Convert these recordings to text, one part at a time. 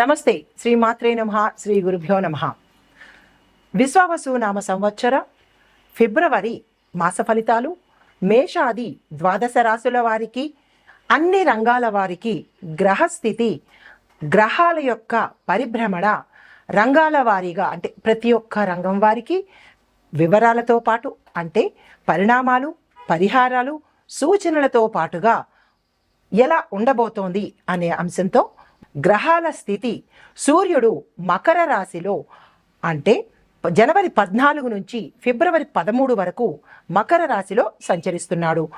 నమస్తే. శ్రీ మాత్రే నమ శ్రీ గురుభ్యో నమ. విశ్వావసు నామ సంవత్సర ఫిబ్రవరి మాస ఫలితాలు మేషాది ద్వాదశ రాశుల వారికి అన్ని రంగాల వారికి గ్రహస్థితి గ్రహాల యొక్క పరిభ్రమణ రంగాల వారీగా అంటే ప్రతి ఒక్క రంగం వారికి వివరాలతో పాటు అంటే పరిణామాలు పరిహారాలు సూచనలతో పాటుగా ఎలా ఉండబోతోంది అనే అంశంతో గ్రహాల స్థితి సూర్యుడు మకర రాశిలో అంటే జనవరి పద్నాలుగు నుంచి ఫిబ్రవరి పదమూడు వరకు మకర రాశిలో సంచరిస్తున్నాడు.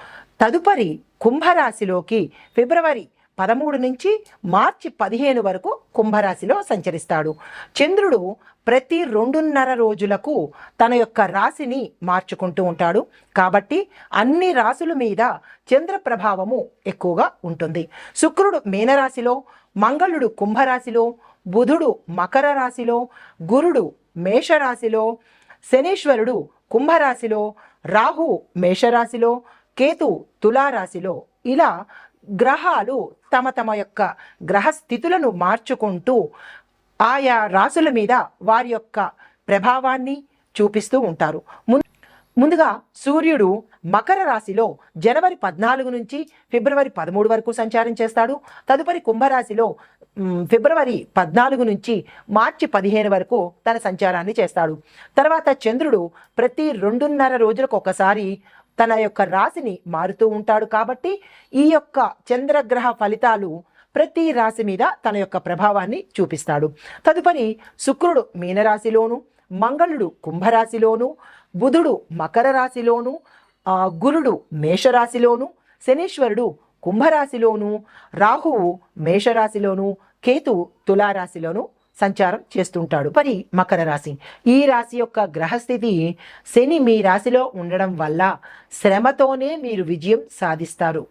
తదుపరి కుంభరాశిలోకి ఫిబ్రవరి పదమూడు నుంచి మార్చి పదిహేను వరకు కుంభరాశిలో సంచరిస్తాడు. చంద్రుడు ప్రతి రెండున్నర రోజులకు తన యొక్క రాశిని మార్చుకుంటూ ఉంటాడు. కాబట్టి అన్ని రాశుల మీద చంద్ర ప్రభావము ఎక్కువగా ఉంటుంది. శుక్రుడు మీనరాశిలో మంగళుడు కుంభరాశిలో బుధుడు మకర రాశిలో గురుడు మేషరాశిలో శనీశ్వరుడు కుంభరాశిలో రాహు మేషరాశిలో కేతు తులారాశిలో ఇలా గ్రహాలు తమ తమ యొక్క గ్రహ స్థితులను మార్చుకుంటూ ఆయా రాసుల మీద వారి యొక్క ప్రభావాన్ని చూపిస్తూ ఉంటారు. ముం- ముందుగా సూర్యుడు మకర రాశిలో జనవరి పద్నాలుగు నుంచి ఫిబ్రవరి పదమూడు వరకు సంచారం చేస్తాడు. తదుపరి కుంభరాశిలో ఫిబ్రవరి పద్నాలుగు నుంచి మార్చి పదిహేను వరకు తన సంచారాన్ని చేస్తాడు. తర్వాత చంద్రుడు ప్రతి రెండున్నర రోజులకు ఒకసారి తన యొక్క రాశిని మారుతూ ఉంటాడు కాబట్టి ఈ యొక్క చంద్రగ్రహ ఫలితాలు ప్రతి రాశి మీద తన యొక్క ప్రభావాన్ని చూపిస్తాడు. తదుపరి శుక్రుడు మీనరాశిలోను మంగళుడు కుంభరాశిలోను బుధుడు మకర రాశిలోను గురుడు మేషరాశిలోను శనీశ్వరుడు కుంభరాశిలోను రాహువు మేషరాశిలోను కేతు తులారాశిలోను సంచారం చేస్తుంటాడు. మరి మకర రాశి. ఈ రాశి యొక్క గ్రహస్థితి శని మీ రాశిలో ఉండడం వల్ల శ్రమతోనే మీరు విజయం సాధిస్తారు.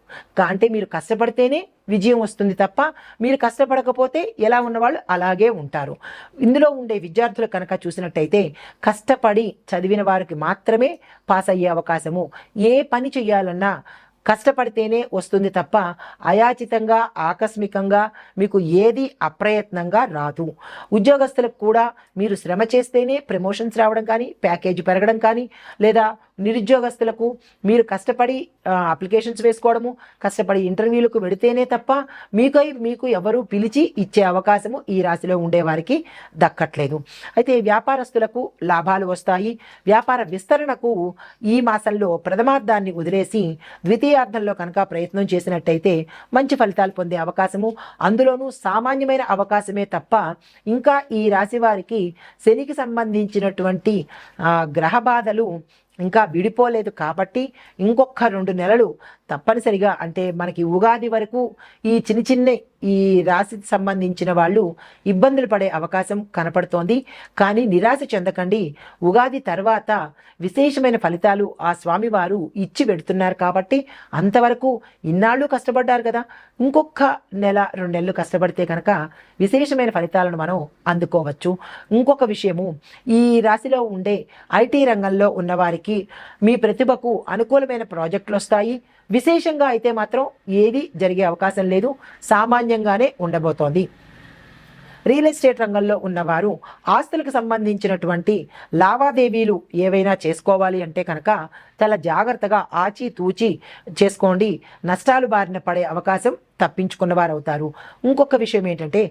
అంటే మీరు కష్టపడితేనే విజయం వస్తుంది తప్ప మీరు కష్టపడకపోతే ఎలా ఉన్నవాళ్ళు అలాగే ఉంటారు. ఇందులో ఉండే విద్యార్థులు కనుక చూసినట్టయితే కష్టపడి చదివిన వారికి మాత్రమే పాస్ అయ్యే అవకాశము. ఏ పని చేయాలన్నా కష్టపడితేనే వస్తుంది తప్ప అయాచితంగా ఆకస్మికంగా మీకు ఏది అప్రయత్నంగా రాదు. ఉద్యోగస్తులకు కూడా మీరు శ్రమ చేస్తేనే ప్రమోషన్స్ రావడం కానీ ప్యాకేజీ పెరగడం కానీ లేదా నిరుద్యోగస్తులకు మీరు కష్టపడి అప్లికేషన్స్ వేసుకోవడము కష్టపడి ఇంటర్వ్యూలకు వెడితేనే తప్ప మీకై మీకు ఎవరు పిలిచి ఇచ్చే అవకాశము ఈ రాశిలో ఉండేవారికి దక్కట్లేదు. అయితే వ్యాపారస్తులకు లాభాలు వస్తాయి. వ్యాపార విస్తరణకు ఈ మాసంలో ప్రథమార్థాన్ని వదిలేసి ద్వితీయార్థంలో కనుక ప్రయత్నం చేసినట్టయితే మంచి ఫలితాలు పొందే అవకాశము. అందులోనూ సామాన్యమైన అవకాశమే తప్ప ఇంకా ఈ రాశి వారికి శనికి సంబంధించినటువంటి గ్రహ బాధలు ఇంకా విడిపోలేదు కాబట్టి ఇంకొక రెండు నెలలు తప్పనిసరిగా అంటే మనకి ఉగాది వరకు ఈ చిన్న చిన్న ఈ రాశికి సంబంధించిన వాళ్ళు ఇబ్బందులు పడే అవకాశం కనపడుతోంది. కానీ నిరాశ చెందకండి. ఉగాది తర్వాత విశేషమైన ఫలితాలు ఆ స్వామివారు ఇచ్చి పెడుతున్నారు కాబట్టి అంతవరకు ఇన్నాళ్ళు కష్టపడ్డారు కదా. ఇంకొక నెల రెండు నెలలు కష్టపడితే కనుక విశేషమైన ఫలితాలను మనం అందుకోవచ్చు. ఇంకొక విషయము ఈ రాశిలో ఉండే ఐటీ రంగంలో ఉన్నవారికి మీ ప్రతిభకు అనుకూలమైన ప్రాజెక్టులు వస్తాయి. విశేషంగా అయితే మాత్రం ఏది జరిగే అవకాశం లేదు. సామాన్యంగానే ఉండబోతోంది. రియల్ ఎస్టేట్ రంగంలో ఉన్నవారు ఆస్తులకు సంబంధించినటువంటి లావాదేవీలు ఏవైనా చేసుకోవాలి అంటే కనుక చాలా జాగ్రత్తగా ఆచితూచి చేసుకోండి. నష్టాలు బారిన పడే అవకాశం తప్పించుకున్నవారు అవుతారు ఇంకొక విషయం ఏంటంటే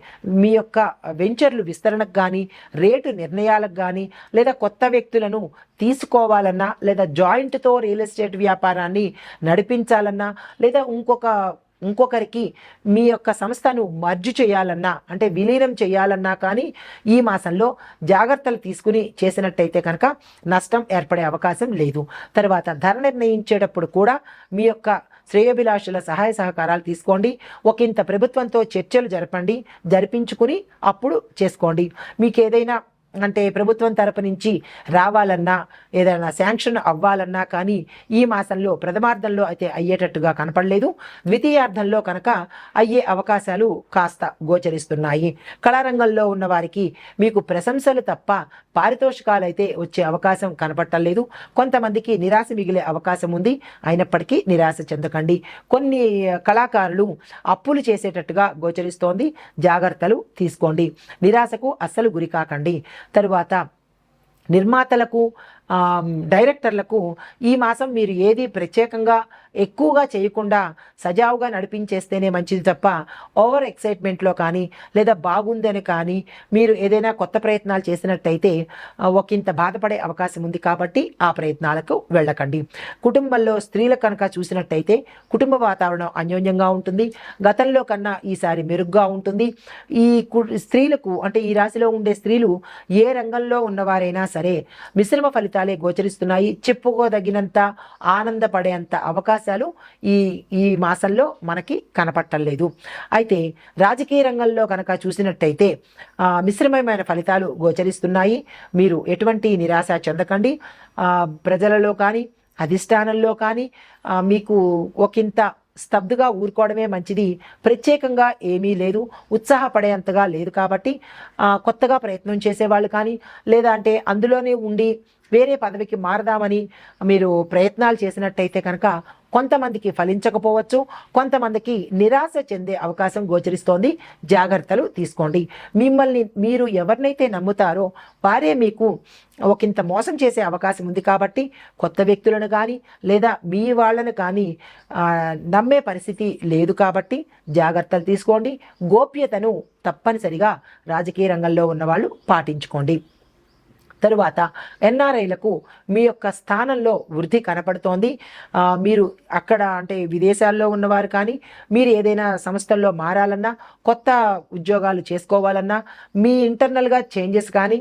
మీ యొక్క వెంచర్లు విస్తరణకు కానీ రేటు నిర్ణయాలకు కానీ లేదా కొత్త వ్యక్తులను తీసుకోవాలన్నా లేదా జాయింట్తో రియల్ ఎస్టేట్ వ్యాపారాన్ని నడిపించాలన్నా లేదా ఇంకొక ఇంకొకరికి మీ యొక్క సంస్థను మర్జు చేయాలన్నా అంటే విలీనం చేయాలన్నా కానీ ఈ మాసంలో జాగ్రత్తలు తీసుకుని చేసినట్టయితే కనుక నష్టం ఏర్పడే అవకాశం లేదు. తర్వాత ధర నిర్ణయించేటప్పుడు కూడా మీ యొక్క శ్రేయభిలాషుల సహాయ సహకారాలు తీసుకోండి. ఒకంత ప్రభుత్వంతో చర్చలు జరపండి జరిపించుకుని అప్పుడు చేసుకోండి. మీకు ఏదైనా అంటే ప్రభుత్వం తరపు నుంచి రావాలన్నా ఏదైనా శాంక్షన్ అవ్వాలన్నా కానీ ఈ మాసంలో ప్రథమార్థంలో అయితే అయ్యేటట్టుగా కనపడలేదు. ద్వితీయార్థంలో కనుక అయ్యే అవకాశాలు కాస్త గోచరిస్తున్నాయి. కళారంగంలో ఉన్న వారికి మీకు ప్రశంసలు తప్ప పారితోషికాలు అయితే వచ్చే అవకాశం కనపడలేదు కొంతమందికి నిరాశ మిగిలే అవకాశం ఉంది. అయినప్పటికీ నిరాశ చెందకండి. కొన్ని కళాకారులు అప్పులు చేసేటట్టుగా గోచరిస్తోంది. జాగ్రత్తలు తీసుకోండి. నిరాశకు అస్సలు గురికాకండి తరువాత నిర్మాతలకు డైరెక్టర్లకు ఈ మాసం మీరు ఏది ప్రత్యేకంగా ఎక్కువగా చేయకుండా సజావుగా నడిపించేస్తేనే మంచిది తప్ప ఓవర్ ఎక్సైట్మెంట్లో కానీ లేదా బాగుందని కానీ మీరు ఏదైనా కొత్త ప్రయత్నాలు చేసినట్టయితే ఒకంత బాధపడే అవకాశం ఉంది కాబట్టి ఆ ప్రయత్నాలకు వెళ్ళకండి. కుటుంబంలో స్త్రీల కనుక చూసినట్టయితే కుటుంబ వాతావరణం అన్యోన్యంగా ఉంటుంది. గతంలో కన్నా ఈసారి మెరుగ్గా ఉంటుంది. ఈ కు- స్త్రీలకు అంటే ఈ రాశిలో ఉండే స్త్రీలు ఏ రంగంలో ఉన్నవారైనా సరే మిశ్రమ ఫలితాలే గోచరిస్తున్నాయి. చెప్పుకోదగినంత ఆనందపడేంత అవకాశాలు ఈ ఈ మాసంలో మనకి కనపట్టలేదు అయితే రాజకీయ రంగంలో కనుక చూసినట్టయితే మిశ్రమమైన ఫలితాలు గోచరిస్తున్నాయి. మీరు ఎటువంటి నిరాశ చెందకండి. ప్రజలలో కానీ అధిష్టానంలో కానీ మీకు ఒకంత స్తబ్దుగా ఊరుకోవడమే మంచిది. ప్రత్యేకంగా ఏమీ లేదు. ఉత్సాహపడేంతగా లేదు కాబట్టి కొత్తగా ప్రయత్నం చేసేవాళ్ళు కానీ లేదా అంటే అందులోనే ఉండి వేరే పదవికి మారదామని మీరు ప్రయత్నాలు చేసినట్టయితే కనుక కొంతమందికి ఫలించకపోవచ్చు కొంతమందికి నిరాశ చెందే అవకాశం గోచరిస్తోంది. జాగ్రత్తలు తీసుకోండి. మిమ్మల్ని మీరు ఎవరినైతే నమ్ముతారో వారే మీకు ఒకంత మోసం చేసే అవకాశం ఉంది కాబట్టి కొత్త వ్యక్తులను కానీ లేదా మీ వాళ్ళను కానీ నమ్మే పరిస్థితి లేదు కాబట్టి జాగ్రత్తలు తీసుకోండి. గోప్యతను తప్పనిసరిగా రాజకీయ రంగంలో ఉన్నవాళ్ళు పాటించుకోండి. తరువాత ఎన్ఆర్ఐలకు మీ యొక్క స్థానంలో వృద్ధి కనపడుతోంది. మీరు అక్కడ అంటే విదేశాల్లో ఉన్నవారు కానీ మీరు ఏదైనా సంస్థల్లో మారాలన్నా కొత్త ఉద్యోగాలు చేసుకోవాలన్నా మీ ఇంటర్నల్గా చేంజెస్ కానీ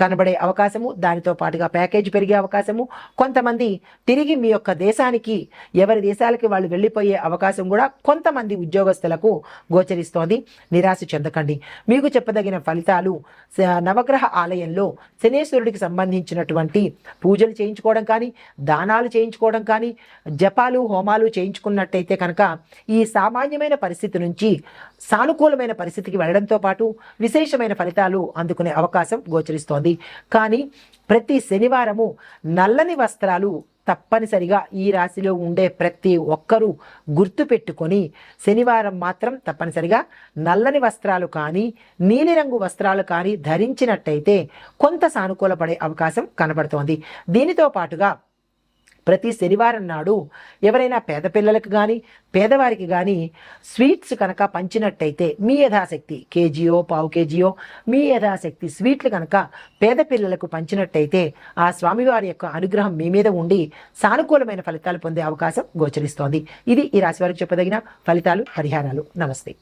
కనబడే అవకాశము దానితో పాటుగా ప్యాకేజ్ పెరిగే అవకాశము కొంతమంది తిరిగి మీ యొక్క దేశానికి ఎవరి దేశాలకి వాళ్ళు వెళ్ళిపోయే అవకాశం కూడా కొంతమంది ఉద్యోగస్తులకు గోచరిస్తోంది. నిరాశ చెందకండి. మీకు చెప్పదగిన ఫలితాలు నవగ్రహ ఆలయంలో శనేశ్వరుడికి సంబంధించినటువంటి పూజలు చేయించుకోవడం కానీ దానాలు చేయించుకోవడం కానీ జపాలు హోమాలు చేయించుకున్నట్టయితే కనుక ఈ సామాన్యమైన పరిస్థితి నుంచి సానుకూలమైన పరిస్థితికి వెళ్ళడంతో పాటు విశేషమైన ఫలితాలు అందుకునే అవకాశం గోచరిస్తోంది. కానీ ప్రతి శనివారము నల్లని వస్త్రాలు తప్పనిసరిగా ఈ రాశిలో ఉండే ప్రతి ఒక్కరూ గుర్తుపెట్టుకొని శనివారం మాత్రం తప్పనిసరిగా నల్లని వస్త్రాలు కానీ నీలిరంగు వస్త్రాలు కానీ ధరించినట్టయితే కొంత సానుకూలపడే అవకాశం కనబడుతోంది. దీనితో పాటుగా ప్రతి శనివారం నాడు ఎవరైనా పేద పిల్లలకు కానీ పేదవారికి కానీ స్వీట్స్ కనుక పంచినట్టయితే మీ యథాశక్తి కేజీయో పావు కేజీయో మీ యథాశక్తి స్వీట్లు కనుక పేద పిల్లలకు పంచినట్టయితే ఆ స్వామివారి యొక్క అనుగ్రహం మీ మీద ఉండి సానుకూలమైన ఫలితాలు పొందే అవకాశం గోచరిస్తోంది. ఇది ఈ రాశి వారికి చెప్పదగిన ఫలితాలు పరిహారాలు. నమస్తే.